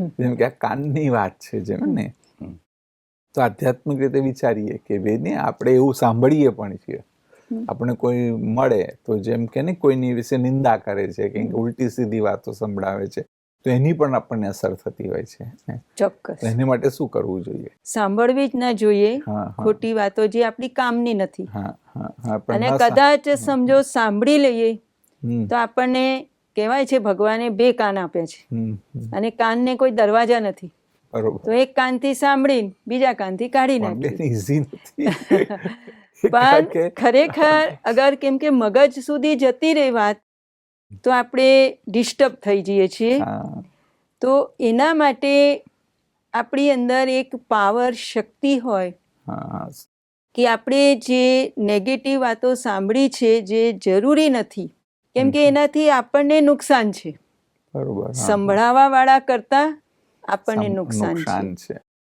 જેમ કે આ કાનની વાત છે જેમ ને. તો આધ્યાત્મિક રીતે વિચારીએ કે બેને આપણે એવું સાંભળીએ પણ છીએ. આપણે કોઈ મળે તો જેમ કે ને કોઈની વિશે નિંદા કરે છે કે ઉલટી સીધી વાતો સંભળાવે છે તો એની પણ આપણને અસર થતી હોય છે. ચોક્કસ. એને માટે શું કરવું જોઈએ? સાંભળવી જ ના જોઈએ. ખોટી વાતો જે આપણી કામની નથી. અને કદાચ સમજો સાંભળી લઈએ તો આપણને કહેવાય છે ભગવાને બે કાન આપ્યા છે. અને કાનને કોઈ દરવાજા નથી. તો એક કાનથી સાંભળીને બીજા કાનથી કાઢી કારણ પણ ખરેખર અગર કેમ કે મગજ સુધી જતી રહી વાત તો આપણે ડિસ્ટર્બ થઈ જઈએ છીએ. તો એના માટે આપણી અંદર એક પાવર શક્તિ હોય કે આપણે જે નેગેટિવ વાતો સાંભળી છે જે જરૂરી નથી કેમ કે એનાથી આપણને નુકસાન છે. બરોબર. સંભળાવા વાળા કરતા આપણને નુકસાન છે.